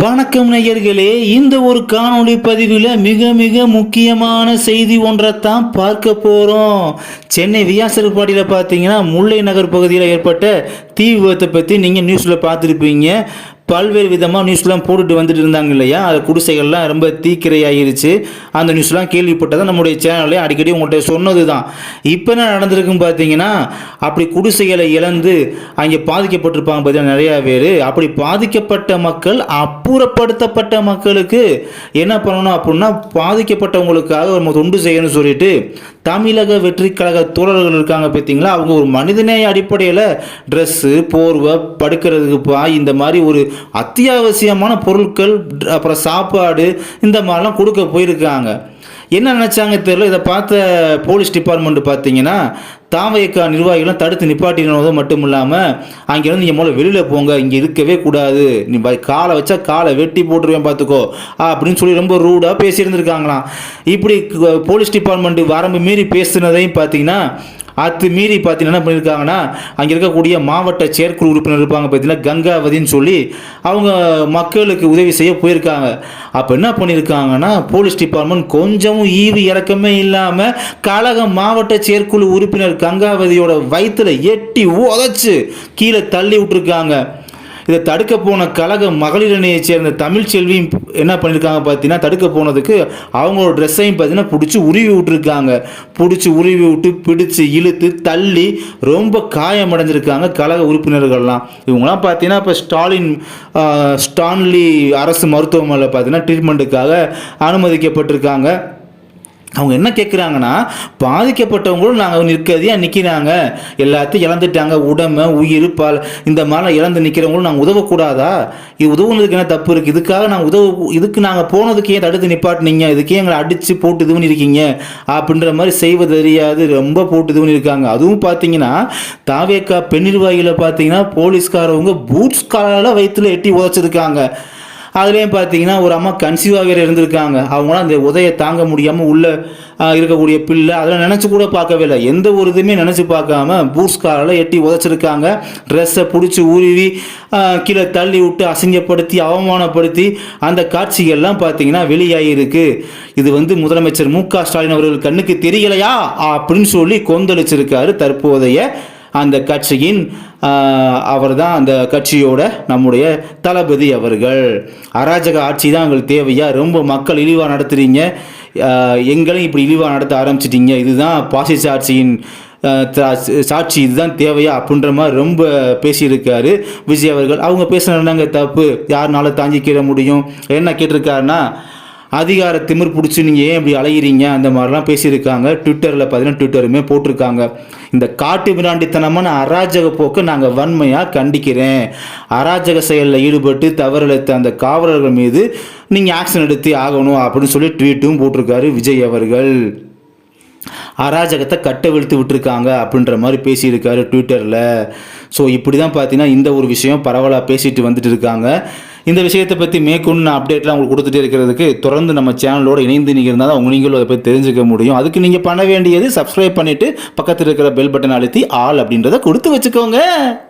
வணக்கம் நேயர்களே இந்த ஒரு காணொளி பதிவில் மிக மிக முக்கியமான செய்தி ஒன்றைத்தான் பார்க்க போகிறோம் சென்னை வியாசர்பாடியில் பார்த்தீங்கன்னா முல்லை நகர் பகுதியில் ஏற்பட்ட தீ விபத்தை பற்றி நீங்கள் நியூஸில் பார்த்துருப்பீங்க. பல்வேறு விதமாக நியூஸ்லாம் போட்டுட்டு வந்துட்டு இருந்தாங்க இல்லையா? அது குடிசைகள்லாம் ரொம்ப தீக்கிரையாகிருச்சு அந்த நியூஸ்லாம் கேள்விப்பட்டதை நம்முடைய சேனல்லே அடிக்கடி உங்கள்கிட்ட சொன்னது தான் இப்போ என்ன நடந்திருக்குன்னு பார்த்தீங்கன்னா அப்படி குடிசைகளை இழந்து அங்கே பாதிக்கப்பட்டிருப்பாங்க பார்த்தீங்கன்னா நிறையா பேர். அப்படி பாதிக்கப்பட்ட மக்கள் அப்புறப்படுத்தப்பட்ட மக்களுக்கு என்ன பண்ணணும் அப்படின்னா பாதிக்கப்பட்டவங்களுக்காக ஒரு தொண்டு செய்யணும்னு சொல்லிட்டு தமிழக வெற்றி கழக தோழர்கள் இருக்காங்க பார்த்தீங்களா அவங்க ஒரு மனிதநேய அடிப்படையில் ட்ரெஸ்ஸு போர்வை படுக்கிறதுக்கு பாய் இந்த மாதிரி ஒரு அத்தியாவசியமான பொருட்கள் அப்புறம் சாப்பாடு இந்த மாதிரிலாம் கொடுக்க போயிருக்காங்க. என்ன நினச்சாங்க தெரியல. இதை பார்த்த போலீஸ் டிபார்ட்மெண்ட் பார்த்தீங்கன்னா தாவயக்கா நிர்வாகிகளும் தடுத்து நிப்பாட்டினது மட்டும் இல்லாமல் அங்கேருந்து நீங்கள் முதல்ல வெளியில் போங்க இங்கே இருக்கவே கூடாது. நீ காலை வச்சா காலை வெட்டி போட்டுருவேன் பார்த்துக்கோ அப்படின்னு சொல்லி ரொம்ப ரூடாக பேசியிருந்துருக்காங்களாம். இப்படி போலீஸ் டிபார்ட்மெண்ட் வரம்பு மீறி பேசுனதையும் பார்த்தீங்கன்னா அது மீறி பார்த்தீங்கன்னா என்ன பண்ணியிருக்காங்கன்னா அங்கே இருக்கக்கூடிய மாவட்ட செயற்குழு உறுப்பினர் இருப்பாங்க பார்த்தீங்கன்னா கங்காவதின்னு சொல்லி அவங்க மக்களுக்கு உதவி செய்ய போயிருக்காங்க. அப்போ என்ன பண்ணியிருக்காங்கன்னா போலீஸ் டிபார்ட்மெண்ட் கொஞ்சமும் ஈவு இறக்கமே இல்லாமல் கழக மாவட்ட செயற்குழு உறுப்பினர் கங்காவதியோட வயிற்றில் எட்டி உதச்சு கீழே தள்ளி விட்டுருக்காங்க. இதை தடுக்க போன கழக மகளிர் அணியை சேர்ந்த தமிழ்ச்செல்வியும் என்ன பண்ணியிருக்காங்க பார்த்தீங்கன்னா தடுக்க போனதுக்கு அவங்களோட ட்ரெஸ்ஸையும் பார்த்தீங்கன்னா பிடிச்சி உருவி விட்டுருக்காங்க. பிடிச்சி உருவி விட்டு பிடிச்சி இழுத்து தள்ளி ரொம்ப காயமடைஞ்சிருக்காங்க கழக உறுப்பினர்கள்லாம். இவங்களாம் பார்த்தீங்கன்னா இப்போ ஸ்டாலின் ஸ்டான்லி அரசு மருத்துவமனையில் பார்த்தீங்கன்னா ட்ரீட்மெண்ட்டுக்காக அனுமதிக்கப்பட்டிருக்காங்க. அவங்க என்ன கேட்குறாங்கன்னா பாதிக்கப்பட்டவங்களும் நாங்கள் நிற்கிறதையாக நிற்கிறாங்க எல்லாத்தையும் இழந்துட்டாங்க. உடமை உயிர் பால் இந்த மாதிரிலாம் இழந்து நிற்கிறவங்களும் நாங்கள் உதவக்கூடாதா? இது உதவுனதுக்கு என்ன தப்பு இருக்குது இதுக்காக நாங்கள் உதவு இதுக்கு நாங்கள் போனதுக்கு ஏன் தடுத்து நிப்பாட்டினீங்க? இதுக்கே எங்களை அடித்து போட்டு இது பண்ணியிருக்கீங்க? அப்படின்ற மாதிரி செய்வது தெரியாது. ரொம்ப போட்டு இது பண்ணியிருக்காங்க. அதுவும் பார்த்தீங்கன்னா தாவேக்கா பெண் நிர்வாகியில் பார்த்தீங்கன்னா போலீஸ்காரவங்க பூட்ஸ் காலால் வயிற்றுல எட்டி உதச்சிருக்காங்க. அதுலேயும் பார்த்தீங்கன்னா ஒரு அம்மா கன்சீவாக வேறு இருந்திருக்காங்க. அவங்களாம் அந்த உதையை தாங்க முடியாமல் உள்ளே இருக்கக்கூடிய பிள்ளை. அதெல்லாம் நினச்சி கூட பார்க்கவே இல்லை. எந்த ஒரு இதுவுமே நினச்சி பார்க்காம பூட்ஸ் எட்டி உதச்சிருக்காங்க. ட்ரெஸ்ஸை பிடிச்சி உருவி கீழே தள்ளி விட்டு அசிங்கப்படுத்தி அவமானப்படுத்தி அந்த காட்சிகள்லாம் பார்த்தீங்கன்னா வெளியாகிருக்கு இது வந்து முதலமைச்சர் மு க ஸ்டாலின் அவர்கள் கண்ணுக்கு தெரியலையா? அப்படின்னு சொல்லி கொந்தளிச்சிருக்காரு தற்போதைய அந்த கட்சியின் அவர் தான் அந்த கட்சியோட நம்முடைய தளபதி அவர்கள். அராஜக ஆட்சி தான் எங்களுக்கு தேவையா? ரொம்ப மக்கள் இழிவாக நடத்துகிறீங்க எங்களையும் இப்படி இழிவாக நடத்த ஆரம்பிச்சிட்டிங்க. இதுதான் பாசிச ஆட்சியின் சாட்சி. இதுதான் தேவையா? அப்படின்ற மாதிரி ரொம்ப பேசியிருக்காரு விஜய் அவர்கள். அவங்க பேசுனாங்க தப்பு? யாருனால தாங்கிக்கிற முடியும்? என்ன கேட்டிருக்காருன்னா அதிகார திமிர் பிடிச்சி நீங்கள் ஏன் இப்படி அலையிறீங்க? அந்த மாதிரிலாம் பேசியிருக்காங்க. ட்விட்டரில் பார்த்தீங்கன்னா ட்விட்டருமே போட்டிருக்காங்க. இந்த காட்டு மிராண்டித்தனமான அராஜக போக்கு நாங்கள் வன்மையாக கண்டிக்கிறேன். அராஜக செயலில் ஈடுபட்டு தவறிழைத்த அந்த காவலர்கள் மீது நீங்கள் ஆக்ஷன் எடுத்து ஆகணும் அப்படின்னு சொல்லி ட்வீட்டும் போட்டிருக்காரு விஜய் அவர்கள். அராஜகத்தை கட்ட விழுத்து விட்டுருக்காங்க அப்படின்ற மாதிரி பேசியிருக்காரு ட்விட்டரில் ஸோ இப்படி தான் பார்த்தீங்கன்னா இந்த ஒரு விஷயம் பரவலாக பேசிட்டு வந்துட்டு இருக்காங்க. இந்த விஷயத்தை பற்றி மேற்கொண்டு நான் அப்டேட்லாம் உங்களுக்கு கொடுத்துட்டே இருக்கிறதுக்கு தொடர்ந்து நம்ம சேனலோடு இணைந்து நீங்கள் இருந்தால் தான் நீங்களும் அதை பற்றி தெரிஞ்சுக்க முடியும். அதுக்கு நீங்கள் பண்ண வேண்டியது சப்ஸ்கிரைப் பண்ணிவிட்டு பக்கத்தில் இருக்கிற பெல் பட்டன் அழுத்தி ஆல் அப்படின்றத கொடுத்து வச்சுக்கோங்க.